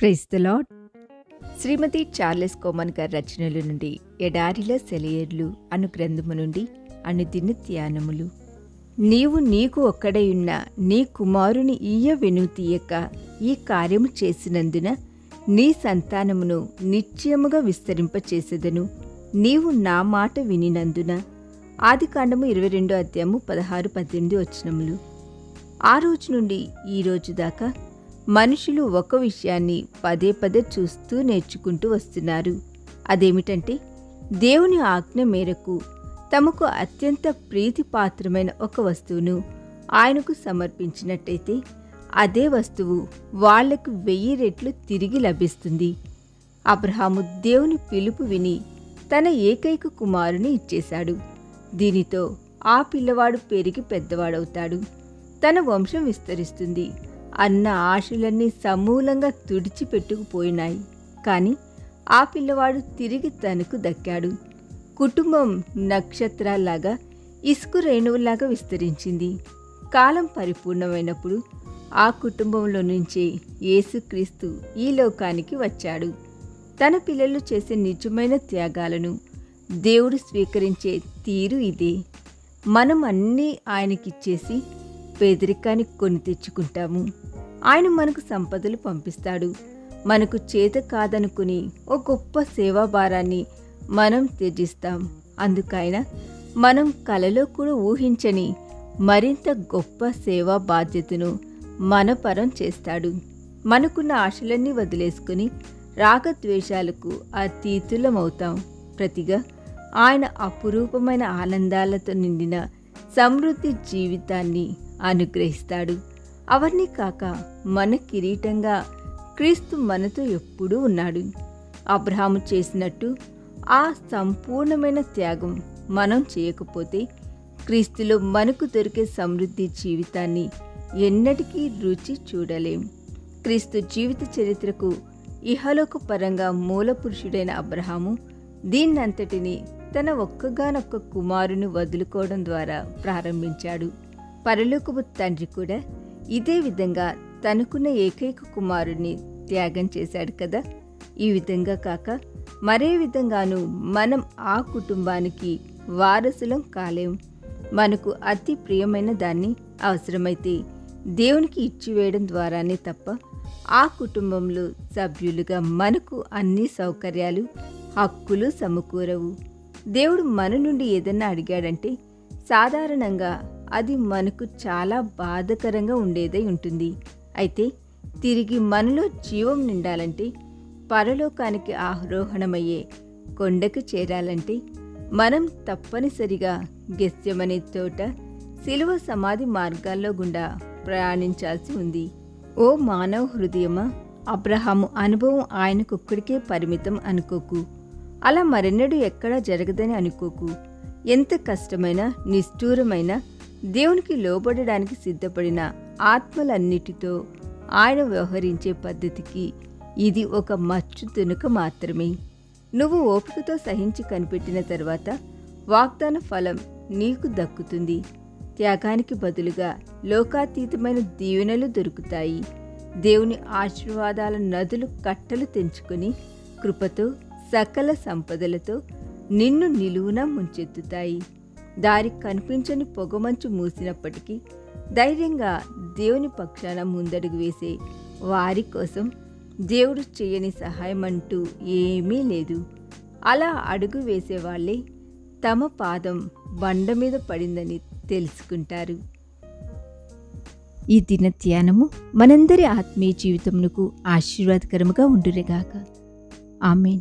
Praise the lord Shrimati Charles Cowman గారి రచనల నుండి ఎడారిలో సెలయర్లు అను గ్రంథము నుండి అనుదిన ధ్యానములు నీవు నీకు ఒక్కడయున్న నీ కుమారుని ఈయ వెనుతీయక ఈ కార్యము చేసినందున నీ సంతానమును నిశ్చయముగా విస్తరింపచేసేదను. నీవు నా మాట వినినందున ఆది కాండము ఇరవై రెండో అధ్యాయము పదహారు పద్దెనిమిది వచనములు. ఆ రోజు నుండి ఈ రోజు దాకా మనుషులు ఒక విషయాన్ని పదే పదే చూస్తూ నేర్చుకుంటూ వస్తున్నారు. అదేమిటంటే దేవుని ఆజ్ఞ మేరకు తమకు అత్యంత ప్రీతిపాత్రమైన ఒక వస్తువును ఆయనకు సమర్పించినట్టయితే అదే వస్తువు వాళ్ళకు వెయ్యి రెట్లు తిరిగి లభిస్తుంది. అబ్రహాము దేవుని పిలుపు విని తన ఏకైక కుమారుని ఇచ్చేశాడు. దీనితో ఆ పిల్లవాడు పెరిగి పెద్దవాడవుతాడు. తన వంశం విస్తరిస్తుంది. అన్న ఆశలన్నీ సమూలంగా తుడిచిపెట్టుకుపోయినాయి కానీ ఆ పిల్లవాడు తిరిగి తనకు దక్కాడు. కుటుంబం నక్షత్రాల్లాగా ఇసుకు రేణువులాగా విస్తరించింది. కాలం పరిపూర్ణమైనప్పుడు ఆ కుటుంబంలో నుంచే యేసుక్రీస్తు ఈ లోకానికి వచ్చాడు. తన పిల్లలు చేసే నిజమైన త్యాగాలను దేవుడు స్వీకరించే తీరు ఇదే. మనం అన్నీ ఆయనకిచ్చేసి పేదరికాన్ని కొని తెచ్చుకుంటాము. ఆయన మనకు సంపదలు పంపిస్తాడు. మనకు చేత కాదనుకుని ఓ గొప్ప సేవాభారాన్ని మనం త్యజిస్తాం. అందుకైన మనం కలలో కూడా ఊహించని మరింత గొప్ప సేవా బాధ్యతను మన పరం చేస్తాడు. మనకున్న ఆశలన్నీ వదిలేసుకుని రాగద్వేషాలకు అతీతులమవుతాం. ప్రతిగా ఆయన అపురూపమైన ఆనందాలతో నిండిన సమృద్ధి జీవితాన్ని అనుగ్రహిస్తాడు. అవన్నీ కాక మన కిరీటంగా క్రీస్తు మనతో ఎప్పుడూ ఉన్నాడు. అబ్రహాము చేసినట్టు ఆ సంపూర్ణమైన త్యాగం మనం చేయకపోతే క్రీస్తులో మనకు దొరికే సమృద్ధి జీవితాన్ని ఎన్నటికీ రుచి చూడలేం. క్రీస్తు జీవిత చరిత్రకు ఇహలోక పరంగా మూల పురుషుడైన అబ్రహాము దీన్నంతటిని తన ఒక్కగానొక్క కుమారుని వదులుకోవడం ద్వారా ప్రారంభించాడు. పరలోకపు తండ్రి కూడా ఇదే విధంగా తనకున్న ఏకైక కుమారుణ్ణి త్యాగం చేశాడు కదా. ఈ విధంగా కాక మరే విధంగానూ మనం ఆ కుటుంబానికి వారసులం కాలేం. మనకు అతి ప్రియమైన దాన్ని అవసరమైతే దేవునికి ఇచ్చివేయడం ద్వారానే తప్ప ఆ కుటుంబంలో సభ్యులుగా మనకు అన్ని సౌకర్యాలు హక్కులు సమకూరవు. దేవుడు మన నుండి ఏదన్నా అడిగాడంటే సాధారణంగా అది మనకు చాలా బాధకరంగా ఉండేదై ఉంటుంది. అయితే తిరిగి మనలో జీవం నిండాలంటే పరలోకానికి ఆరోహణమయ్యే కొండకు చేరాలంటే మనం తప్పనిసరిగా గెస్యమనే తోట శిలువ సమాధి మార్గాల్లో గుండా ప్రయాణించాల్సి ఉంది. ఓ మానవ హృదయమా అబ్రహాము అనుభవం ఆయనకొక్కడికే పరిమితం అనుకోకు. అలా మరెన్నడూ ఎక్కడా జరగదని అనుకోకు. ఎంత కష్టమైన నిష్ఠూరమైన దేవునికి లోబడడానికి సిద్ధపడిన ఆత్మలన్నిటితో ఆయన వ్యవహరించే పద్ధతికి ఇది ఒక మచ్చు తునుక మాత్రమే. నువ్వు ఓపికతో సహించి కనిపెట్టిన తర్వాత వాగ్దాన ఫలం నీకు దక్కుతుంది. త్యాగానికి బదులుగా లోకాతీతమైన దీవెనలు దొరుకుతాయి. దేవుని ఆశీర్వాదాల నదులు కట్టలు తెంచుకొని కృపతో సకల సంపదలతో నిన్ను నిలువున ముంచెత్తుతాయి. దారి కనిపించని పొగమంచు మూసినప్పటికీ ధైర్యంగా దేవుని పక్షాన ముందడుగు వేసే వారి కోసం దేవుడు చేయని సహాయం అంటూ ఏమీ లేదు. అలా అడుగు వేసేవాళ్ళే తమ పాదం బండ మీద పడిందని తెలుసుకుంటారు. ఈ దిన ధ్యానము మనందరి ఆత్మీయ జీవితమునకు ఆశీర్వాదకరముగా ఉండురేగాక ఆమెన్.